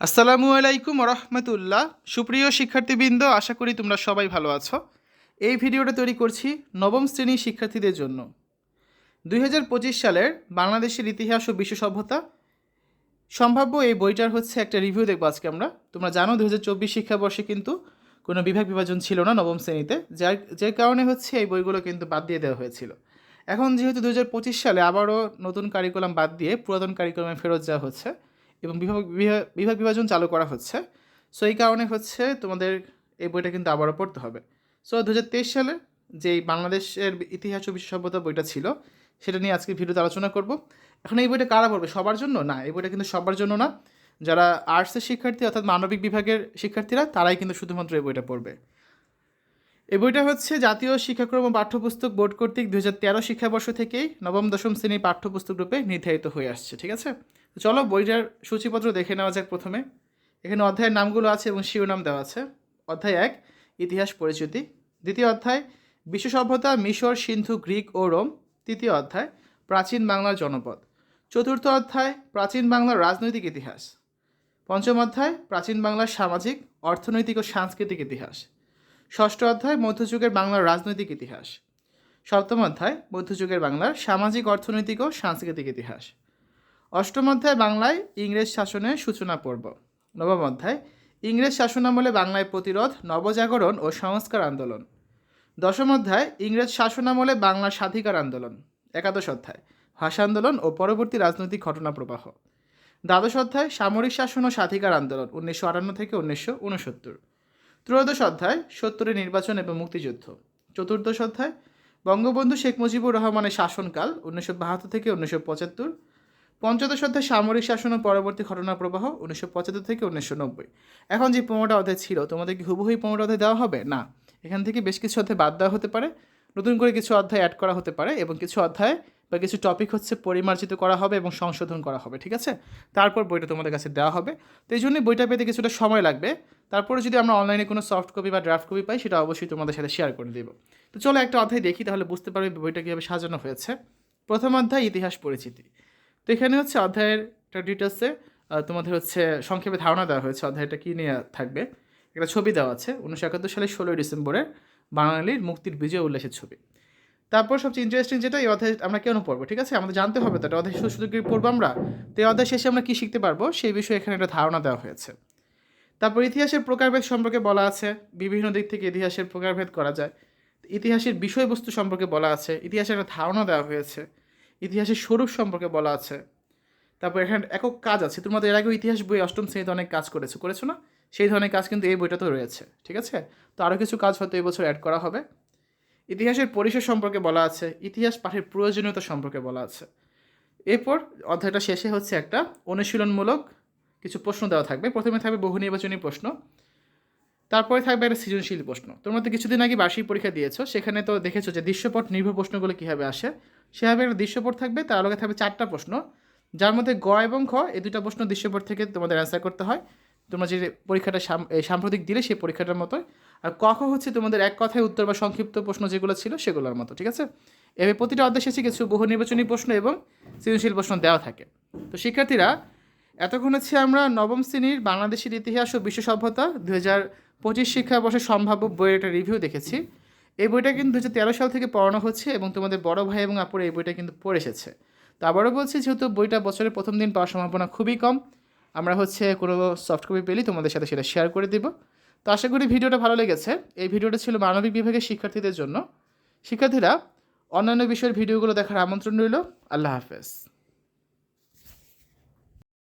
আসসালামু আলাইকুম রহমতুল্লাহ সুপ্রিয় শিক্ষার্থীবৃন্দ, আশা করি তোমরা সবাই ভালো আছো। এই ভিডিওটা তৈরি করছি নবম শ্রেণির শিক্ষার্থীদের জন্য। দু হাজার পঁচিশ সালের বাংলাদেশের ইতিহাস ও বিশ্ব সভ্যতা সম্ভাব্য এই বইটার হচ্ছে একটা রিভিউ দেখব আজকে আমরা। তোমরা জানো দু হাজার চব্বিশ শিক্ষাবর্ষে কিন্তু কোনো বিভাগ বিভাজন ছিল না নবম শ্রেণীতে, যার, যে কারণে হচ্ছে এই বইগুলো কিন্তু বাদ দিয়ে দেওয়া হয়েছিল। এখন যেহেতু দু হাজার পঁচিশ সালে আবারও নতুন কারিকুলাম বাদ দিয়ে পুরাতন কারিকুলামে ফেরত যাওয়া হচ্ছে এবং বিভাগ বিভা- বিভাগ বিভাজন চালু করা হচ্ছে। সো এই কারণে হচ্ছে তোমাদের এই বইটা কিন্তু আবারও পড়তে হবে। সো দু সালে যেই বাংলাদেশের ইতিহাস ও বিশ্ব সভ্যতা বইটা ছিল, সেটা নিয়ে আজকে ভিডিওতে আলোচনা করব। এখন এই বইটা কারা পড়বে? সবার জন্য? না, এই বইটা কিন্তু সবার জন্য না। যারা আর্টসের শিক্ষার্থী অর্থাৎ মানবিক বিভাগের শিক্ষার্থীরা, তারাই কিন্তু শুধুমাত্র এই বইটা পড়বে। এই বইটা হচ্ছে জাতীয় শিক্ষাক্রম ও পাঠ্যপুস্তক বোর্ড কর্তৃক দু হাজার তেরো শিক্ষাবর্ষ থেকেই নবম, দশম শ্রেণির পাঠ্যপুস্তক রূপে নির্ধারিত হয়ে আসছে, ঠিক আছে? তো চলো বইটার সূচিপত্র দেখে নেওয়া যাক প্রথমে। এখানে অধ্যায়ের নামগুলো আছে এবং শিরোনাম দেওয়া আছে। অধ্যায় এক, ইতিহাস পরিচিতি। দ্বিতীয় অধ্যায় বিশ্ব সভ্যতা মিশর, সিন্ধু, গ্রিক ও রোম। তৃতীয় অধ্যায়, প্রাচীন বাংলার জনপদ। চতুর্থ অধ্যায়, প্রাচীন বাংলার রাজনৈতিক ইতিহাস। পঞ্চম অধ্যায়, প্রাচীন বাংলার সামাজিক, অর্থনৈতিক ও সাংস্কৃতিক ইতিহাস। ষষ্ঠ অধ্যায়, মধ্যযুগের বাংলার রাজনৈতিক ইতিহাস। সপ্তম অধ্যায়, মধ্যযুগের বাংলার সামাজিক, অর্থনৈতিক ও সাংস্কৃতিক ইতিহাস। অষ্টম অধ্যায় বাংলায় ইংরেজ শাসনের সূচনা পর্ব। নবম অধ্যায়, ইংরেজ শাসনামলে বাংলায় প্রতিরোধ, নবজাগরণ ও সংস্কার আন্দোলন। দশম অধ্যায়, ইংরেজ শাসনামলে বাংলার স্বাধিকার আন্দোলন। একাদশ অধ্যায়, ভাষা আন্দোলন ও পরবর্তী রাজনৈতিক ঘটনা প্রবাহ। দ্বাদশ অধ্যায়, সামরিক শাসন ও স্বাধিকার আন্দোলন, উনিশশো আটান্ন থেকে উনিশশো উনসত্তর ত্রয়োদশ অধ্যায়, সত্তরের নির্বাচন এবং মুক্তিযুদ্ধ। চতুর্দশ অধ্যায়, বঙ্গবন্ধু শেখ মুজিবুর রহমানের শাসনকাল, উনিশশো বাহাত্তর থেকে উনিশশো পঁচাত্তর। পঞ্চদশ অধ্যায় সামরিক শাসন ও পরবর্তী ঘটনা প্রবাহ উনিশশো পঁচাত্তর থেকে উনিশশো নব্বই। এখন যে পনেরোটা অধ্যায় ছিল, তোমাদের কি হুবহুই পনেরোটা অধ্যায় দেওয়া হবে? না। এখান থেকে বেশ কিছু অধ্যায় বাদ দেওয়া হতে পারে। নতুন করে কিছু অধ্যায় অ্যাড করা হতে পারে এবং কিছু অধ্যায় বা কিছু টপিক হচ্ছে পরিমার্জিত করা হবে এবং সংশোধন করা হবে, ঠিক আছে? তারপর বইটা তোমাদের কাছে দেওয়া হবে। তো এই জন্যই বইটা পেতে কিছুটা সময় লাগবে। তারপরে যদি আমরা অনলাইনে কোনো সফট কপি বা ড্রাফট কপি পাই, সেটা অবশ্যই তোমাদের সাথে শেয়ার করে দেবো। তো চলো একটা অধ্যায় দেখি, তাহলে বুঝতে পারবে বইটা কীভাবে সাজানো হয়েছে। প্রথম অধ্যায়, ইতিহাস পরিচিতি। তো এখানে হচ্ছে অধ্যায়ের ডিটেলসে তোমাদের হচ্ছে সংক্ষেপে ধারণা দেওয়া হয়েছে অধ্যায়টা কী নিয়ে থাকবে। একটা ছবি দেওয়া আছে, উনিশশো একাত্তর সালের ষোলোই ডিসেম্বরের বাঙালির মুক্তির বিজয় উল্লাসের ছবি। তারপর সবচেয়ে ইন্টারেস্টিং যেটা, এই অধ্যায় আমরা কেন পড়ব, ঠিক আছে? আমাদের জানতে হবে তো, এটা অধ্যায় শুধু কি পড়ব আমরা? তো এই অধ্যায় শেষে আমরা কী শিখতে পারব, সেই বিষয়ে এখানে একটা ধারণা দেওয়া হয়েছে। তারপর ইতিহাসের প্রকারভেদ সম্পর্কে বলা আছে, বিভিন্ন দিক থেকে ইতিহাসের প্রকারভেদ করা যায়। ইতিহাসের বিষয়বস্তু সম্পর্কে বলা আছে ইতিহাসের একটা ধারণা দেওয়া হয়েছে। ইতিহাসের স্বরূপ সম্পর্কে বলা আছে। তারপর এখানে একক কাজ আছে। তোমাদের এর আগেও ইতিহাস বই অষ্টম শ্রেণীতে অনেক কাজ করেছ করেছ না? সেই ধরনের কাজ কিন্তু এই বইটাতেও রয়েছে, ঠিক আছে? তো আরও কিছু কাজ হয়তো এই বছর অ্যাড করা হবে। ইতিহাসের পরিসর সম্পর্কে বলা আছে, ইতিহাস পাঠের প্রয়োজনীয়তা সম্পর্কে বলা আছে। এরপর অধ্যায়টা শেষে হচ্ছে একটা অনুশীলনমূলক কিছু প্রশ্ন দেওয়া থাকবে। প্রথমে থাকবে বহু নির্বাচনী প্রশ্ন। তারপরে থাকবে একটা সৃজনশীল প্রশ্ন। তোমরা তো কিছুদিন আগে বার্ষিক পরীক্ষা দিয়েছ, সেখানে তো দেখেছ যে দৃশ্যপট নির্ভর প্রশ্নগুলো কীভাবে আসে? সেভাবে একটা দৃশ্যপট থাকবে, তার আলোকে থাকবে চারটা প্রশ্ন। যার মধ্যে গ এবং খ, এই দুটা প্রশ্ন দৃশ্যপট থেকে তোমাদের অ্যান্সার করতে হয়। তোমরা যে পরীক্ষাটা সাম্প্রতিক দিলে সেই পরীক্ষাটার মতোই। আর ক, খ হচ্ছে তোমাদের এক কথায় উত্তর বা সংক্ষিপ্ত প্রশ্ন যেগুলো ছিল সেগুলোর মতো, ঠিক আছে? এভাবে প্রতিটা অধ্যায় শেষে কিছু বহু নির্বাচনী প্রশ্ন এবং সৃজনশীল প্রশ্ন দেওয়া থাকে। তো শিক্ষার্থীরা, এতক্ষণ হচ্ছে আমরা নবম শ্রেণির বাংলাদেশের ইতিহাস ও বিশ্ব সভ্যতা দু হাজার পঁচিশ শিক্ষাবর্ষের সম্ভাব্য বইয়ের একটা রিভিউ দেখেছি। এই বইটা কিন্তু দু হাজার তেরো সাল থেকে পড়ানো হচ্ছে এবং তোমাদের বড় ভাই এবং আপুর এই বইটা কিন্তু পড়ে এসেছে। তো আবারও বলছি, যেহেতু বইটা বছরের প্রথম দিন পাওয়ার সম্ভাবনা খুবই কম, আমরা হচ্ছে কোনো সফট কপি পেলেই তোমাদের সাথে সেটা শেয়ার করে দিব। তো আশা করি ভিডিওটা ভালো লেগেছে। এই ভিডিওটা ছিল মানবিক বিভাগের শিক্ষার্থীদের জন্য। শিক্ষার্থীরা অন্যান্য বিষয়ের ভিডিওগুলো দেখার আমন্ত্রণ রইল। আল্লাহ হাফেজ।